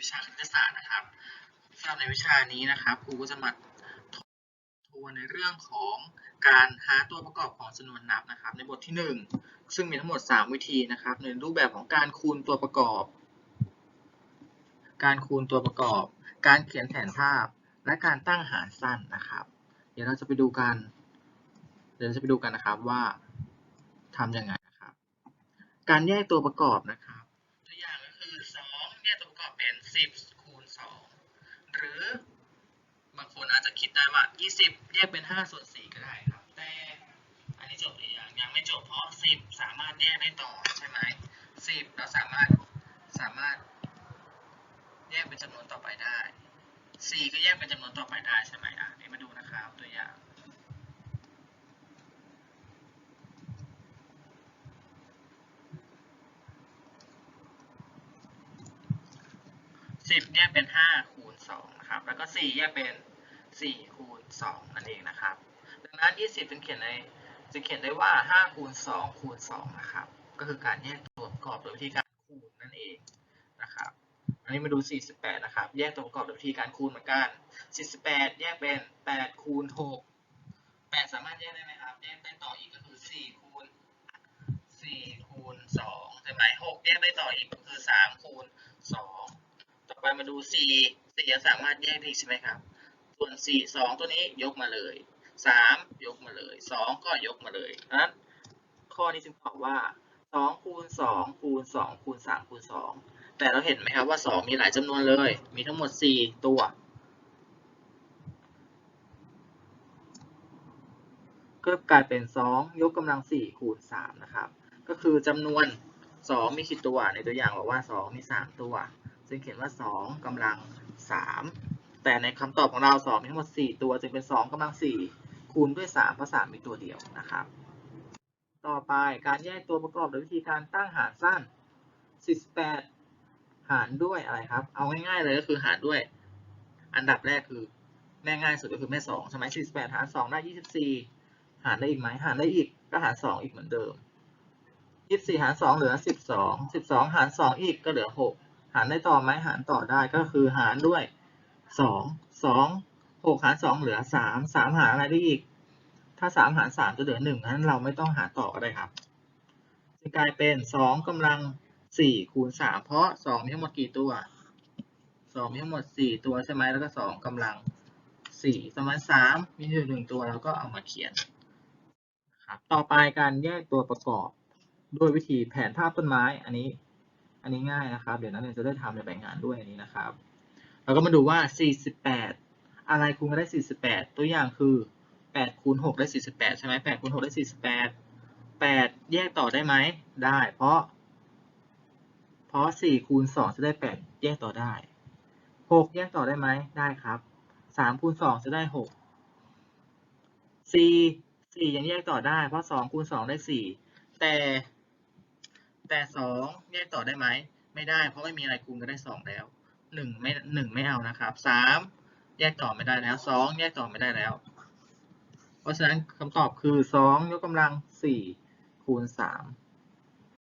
วิชาคณิตศาสตร์นะครับสำหรับในวิชานี้นะครับครูก็จะมาทวนในเรื่องของการหาตัวประกอบของจำนวนนับนะครับ ในบทที่ 1 ซึ่งมีทั้งหมด 3 วิธีนะครับ ในรูปแบบของการคูณตัวประกอบ การคูณตัวประกอบ การเขียนแผนภาพ และการตั้งหารสั้นนะครับ เดี๋ยวเราจะไปดูกัน เดี๋ยวเราจะไปดูกันนะครับว่าทำยังไงนะครับ การแยกตัวประกอบนะครับ 20คูณ2หรือบางคนอาจจะคิดได้ว่า 20 แยกเป็น 5 ส่วน 4 ก็ได้ครับ แต่อันนี้จบหรือยังยังไม่จบเพราะ 10 สามารถแยกได้ต่อใช่ไหม10 เราสามารถสามารถแยกเป็นจำนวนต่อไปได้ 4 ก็แยกเป็นจำนวนต่อไปได้ใช่ไหมอะนี่มาดูนะครับตัวอย่าง 10แยกเป็น5คูณ2นะครับ แล้วก็4แยกเป็น4คูณ2นั่นเองนะครับ ดังนั้น20จึงเขียนในจึงเขียนได้ว่า5คูณ2คูณ2นะครับ ก็คือการแยกตัวประกอบโดยวิธีการคูณนั่นเองนะครับอันนี้มาดู 48 นะครับ แยกตัวประกอบโดยวิธีการคูณเหมือนกัน 48 แยกเป็น 8 คูณ 6 8 สามารถแยกได้ไหมครับ แยกได้ต่ออีกก็คือ 4 คูณ 4 คูณ 2 ใช่ไหม6 แยกได้ต่ออีกก็คือ 3 คูณ 2 ไปมาดู4 4ยังสามารถแยกได้อีใช่ไหมครับ ส่วน4 2ตัวนี้ยกมาเลย3ยกมาเลย2ก็ยกมาเลยดังนั้นข้อนี้จึงบอกว่า2คูณ2คูณ2คูณ3คูณ2แต่เราเห็นไหมครับว่า2มีหลายจำนวนเลย มีทั้งหมด4ตัวก็กลายเป็น2ยกกำลัง4คูณ3นะครับ ก็คือจำนวน2มีกี่ตัวในตัวอย่างบอกว่า2มี3ตัว ซึ่งเขียนว่า 2กำลัง 3 แต่ในคำตอบของเรา 2 มีทั้งหมด 4 ตัว จึงเป็น 2กำลัง 4 คูณด้วย 3 เพราะ 3 มีตัวเดียวนะครับ ต่อไปการแยกตัวประกอบโดยวิธีการตั้งหารสั้น 48 หารด้วยอะไรครับ เอาง่ายๆเลยก็คือหารด้วย อันดับแรกคือแม่ง่ายสุดก็คือแม่2ใช่ไหม48 หาร 2 ได้ 24 หารได้อีกไหมหารได้อีกก็หาร 2 อีกเหมือนเดิม 24 หาร 2 เหลือ 12 12 หาร 2 อีกก็เหลือ 6 หารได้ต่อไหมหารต่อได้ก็คือหารด้วย 2 2 6 หาร 2 เหลือ 3 3 หารอะไรได้อีก ถ้า 3 หาร 3 จะเหลือ1งั้นเราไม่ต้องหารต่อก็ได้ครับจะกลายเป็น 2กำลัง 4 คูณ 3 เพราะ 2 มีทั้งหมดกี่ตัว 2 มีทั้งหมด 4 ตัวใช่ไหมแล้วก็ 2กำลัง 4 สมาน3มีอยู่1ตัวเราก็เอามาเขียนครับต่อไปการแยกตัวประกอบด้วยวิธีแผนภาพต้นไม้อันนี้ อันนี้ง่ายนะครับ เดี๋ยวนักเรียนจะได้ทำในแบบงานด้วยอันนี้นะครับ เราก็มาดูว่า 48 อะไรคูณกันได้ 48 ตัวอย่างคือ 8คูณ6ได้ 48 ใช่ไหม8คูณ6ได้ 48 8 แยกต่อได้ไหม ได้ เพราะ เพราะ 4 คูณ 2 จะได้ 8 แยกต่อได้ 6 แยกต่อได้ไหม ได้ครับ 3 คูณ 2 จะได้ 6 4 4 ยังแยกต่อได้ เพราะ 2 คูณ 2 ได้ 4 แต่ แต่2แยกต่อได้ไหม ไม่ได้ เพราะไม่มีอะไรคูณกันได้2แล้ว1ไม่1ไม่เอานะครับ3แยกต่อไม่ได้แล้ว2แยกต่อไม่ได้แล้ว เพราะฉะนั้นคำตอบคือ2ยกกำลัง4คูณ3